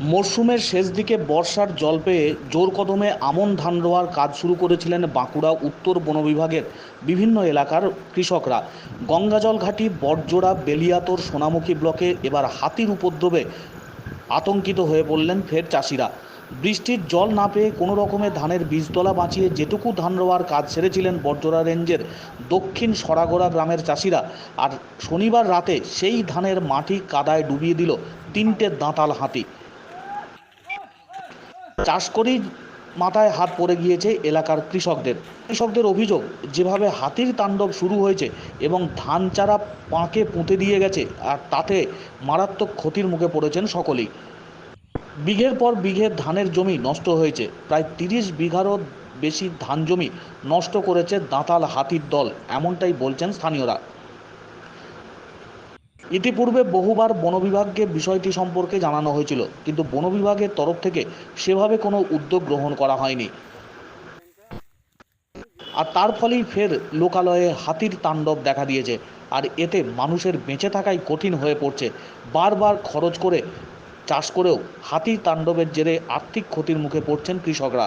মরশুমের শেষ দিকে বর্ষার জল পেয়ে জোর কদমে আমন ধান রোয়ার কাজ শুরু করেছিলেন বাঁকুড়া উত্তর বন বিভাগের বিভিন্ন এলাকার কৃষকরা। গঙ্গাজল ঘাটি, বটজোড়া, বেলিয়াতর, সোনামুখী ব্লকে এবার হাতির উপদ্রবে আতঙ্কিত হয়ে পড়লেন ফের চাষিরা। বৃষ্টির জল না পেয়ে কোনো রকমে ধানের বীজতলা বাঁচিয়ে যেটুকু ধান রোয়ার কাজ সেরেছিলেন বটজোড়া রেঞ্জের দক্ষিণ সরাগোড়া গ্রামের চাষিরা। আর শনিবার রাতে সেই ধানের মাটি কাদায় ডুবিয়ে দিল তিনটে দাঁতাল হাতি। চাষ করেই মাথায় হাত পড়ে গিয়েছে এলাকার কৃষকদের। কৃষকদের অভিযোগ, যেভাবে হাতির তাণ্ডব শুরু হয়েছে এবং ধান চারা পাঁকে পুঁতে দিয়ে গেছে, আর তাতে মারাত্মক ক্ষতির মুখে পড়েছেন সকলেই। বিঘের পর বিঘে ধানের জমি নষ্ট হয়েছে। প্রায় তিরিশ বিঘারও বেশি ধান জমি নষ্ট করেছে দাঁতাল হাতির দল, এমনটাই বলছেন স্থানীয়রা। ইতিপূর্বে বহুবার বন বিভাগকে বিষয়টি সম্পর্কে জানানো হয়েছিল, কিন্তু বন বিভাগের তরফ থেকে সেভাবে কোনো উদ্যোগ গ্রহণ করা হয়নি। আর তার ফলেই ফের লোকালয়ে হাতির তাণ্ডব দেখা দিয়েছে, আর এতে মানুষের বেঁচে থাকাই কঠিন হয়ে পড়ছে। বারবার খরচ করে, চাষ করেও হাতির তাণ্ডবের জেরে আর্থিক ক্ষতির মুখে পড়ছেন কৃষকরা।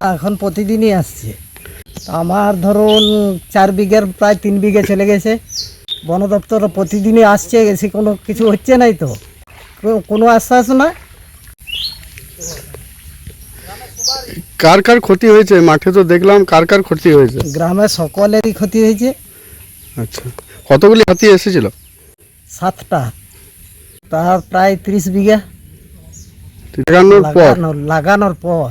এখন প্রতিদিনই আসছে। আমার ধরুন চার বিঘের প্রায় তিন বিঘে চলে গেছে। বন দপ্তর প্রতিদিনই আসছে এসে কোনো কিছু হচ্ছে নাই তো। কোনো আশ্বাস না? কার কার ক্ষতি হয়েছে? মাঠে তো দেখলাম কার কার ক্ষতি হয়েছে। গ্রামের সকলেরই ক্ষতি হয়েছে। আচ্ছা। কতগুলি হাতি এসেছিল? সাতটা। তার প্রায় ত্রিশ বিঘা। লাগানোর পর? লাগানোর পর।